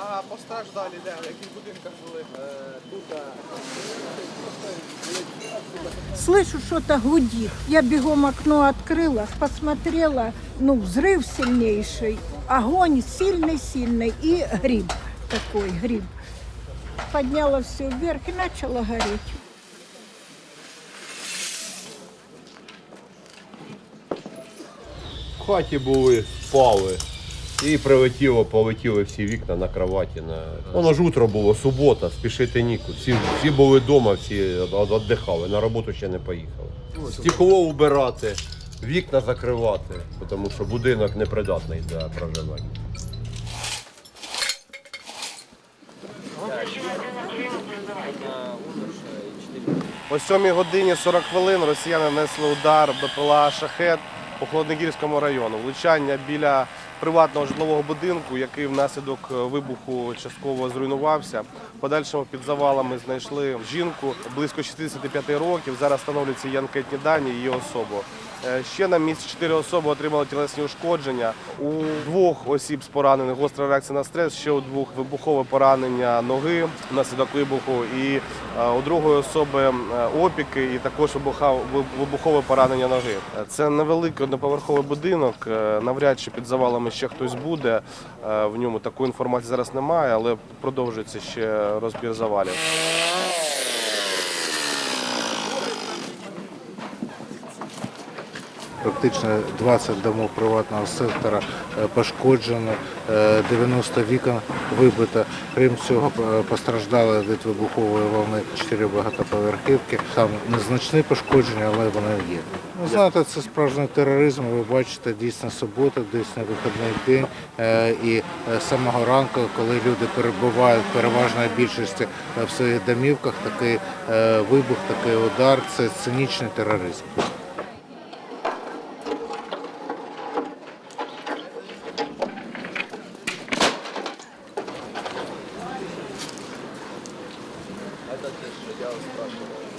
А постраждалі де? В яких будинках були? Слышу, что-то гудит. Я бегом окно открыла, посмотрела, ну, взрыв сильнейший, огонь сильный-сильный и гриб такой, гриб. Подняла все вверх и начала гореть. В хаті були, спали. І прилетіло, полетіли всі вікна на кроваті. На... Воно ж утро було, субота, спішити нікуди. Всі, всі були вдома, всі віддихали, на роботу ще не поїхали. Стекло убирати, вікна закривати, тому що будинок непридатний для проживання. О 7 годині 40 хвилин росіяни нанесли удар БПЛА «Шахет» по Холодногірському району. Влучання біля приватного житлового будинку, який внаслідок е, вибуху частково зруйнувався. Подальшому під завалами знайшли жінку близько 65 років. Зараз встановлюються її анкетні дані, її особу. Е, Ще на місці чотири особи отримали тілесні ушкодження. У двох осіб з поранених гостра реакція на стрес, ще у двох вибухове поранення ноги внаслідок вибуху, і е, у другої особи опіки, і також вибухове поранення ноги. Це невеликий одноповерховий будинок. Навряд чи під завалами ще хтось буде. е, В ньому такої інформації зараз немає, але продовжується ще розбір завалів. Практично 20 домов приватного сектора е, пошкоджено, е, 90 вікон вибито. Крім цього, е, постраждали від вибухової волни 4 багатоповерхівки. Там незначні пошкодження, але вони є. Ну, знаєте, це справжній тероризм. Ви бачите, дійсно субота, дійсно вихідний день. Е, І е, з самого ранку, коли люди перебувають в переважної більшості е, в своїх домівках, такий е, вибух, такий удар це цинічний тероризм. теж я спрашивав.